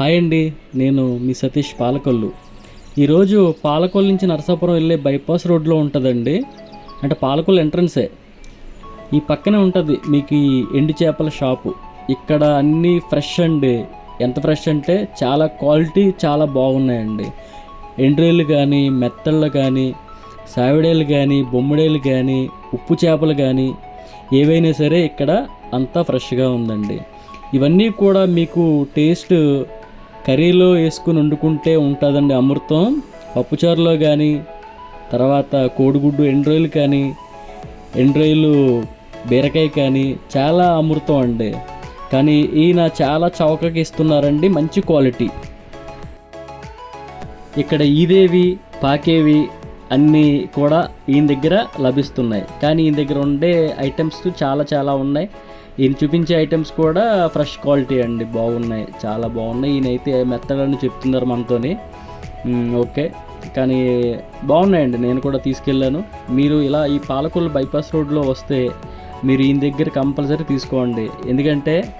Hi అండి నేను మీ సతీష్ పాలకొల్లు. ఈరోజు పాలకొల్లు నుంచి నరసాపురం వెళ్ళే బైపాస్ రోడ్లో ఉంటుందండి. అంటే పాలకొల్లు ఎంట్రన్సే. ఈ పక్కనే ఉంటుంది మీకు ఈ ఎండు చేపల షాపు. ఇక్కడ అన్నీ ఫ్రెష్ అండి. ఎంత ఫ్రెష్ అంటే చాలా క్వాలిటీ చాలా బాగున్నాయండి. ఎండ్రేళ్ళు కానీ మెత్తళ్ళు కానీ సావిడేలు కానీ బొమ్మడేలు కానీ ఉప్పు చేపలు కానీ ఏవైనా సరే ఇక్కడ అంతా ఫ్రెష్గా ఉందండి. ఇవన్నీ కూడా మీకు టేస్ట్ కర్రీలో వేసుకుని వండుకుంటే ఉంటుందండి అమృతం. పప్పుచారులో కానీ తర్వాత కోడిగుడ్డు ఎండ్రాయిలు కానీ ఎండ్రాయిలు బీరకాయ కానీ చాలా అమృతం అండి. కానీ ఈయన చాలా చౌకకి ఇస్తున్నారండి మంచి క్వాలిటీ. ఇక్కడ ఈదేవి పాకేవి అన్నీ కూడా ఈయన దగ్గర లభిస్తున్నాయి. కానీ ఈయన దగ్గర ఉండే ఐటమ్స్ చాలా చాలా ఉన్నాయి. ఈయన చూపించే ఐటమ్స్ కూడా ఫ్రెష్ క్వాలిటీ అండి. బాగున్నాయి. చాలా బాగున్నాయి. ఈయన అయితే చెప్తున్నారు మనతోని. ఓకే. కానీ బాగున్నాయండి. నేను కూడా తీసుకెళ్ళాను. మీరు ఇలా ఈ పాలకొల్లు బైపాస్ రోడ్లో వస్తే మీరు ఈయన దగ్గర కంపల్సరీ తీసుకోండి. ఎందుకంటే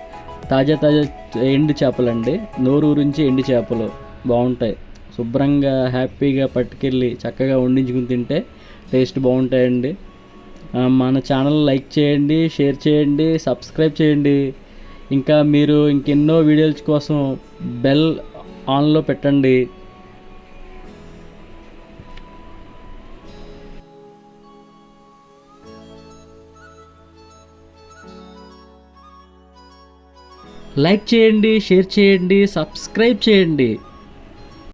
తాజా తాజా ఎండు చేపలండి. నోరు నుంచి ఎండు చేపలు. బాగుంటాయి. శుభ్రంగా హ్యాపీగా పట్టుకెళ్ళి చక్కగా వండించుకుని తింటే టేస్ట్ బాగుంటాయండి. మన ఛానల్ లైక్ చేయండి షేర్ చేయండి సబ్స్క్రైబ్ చేయండి. ఇంకా మీరు ఇంకెన్నో వీడియోస్ కోసం బెల్ ఆన్లో పెట్టండి. లైక్ చేయండి షేర్ చేయండి సబ్స్క్రైబ్ చేయండి.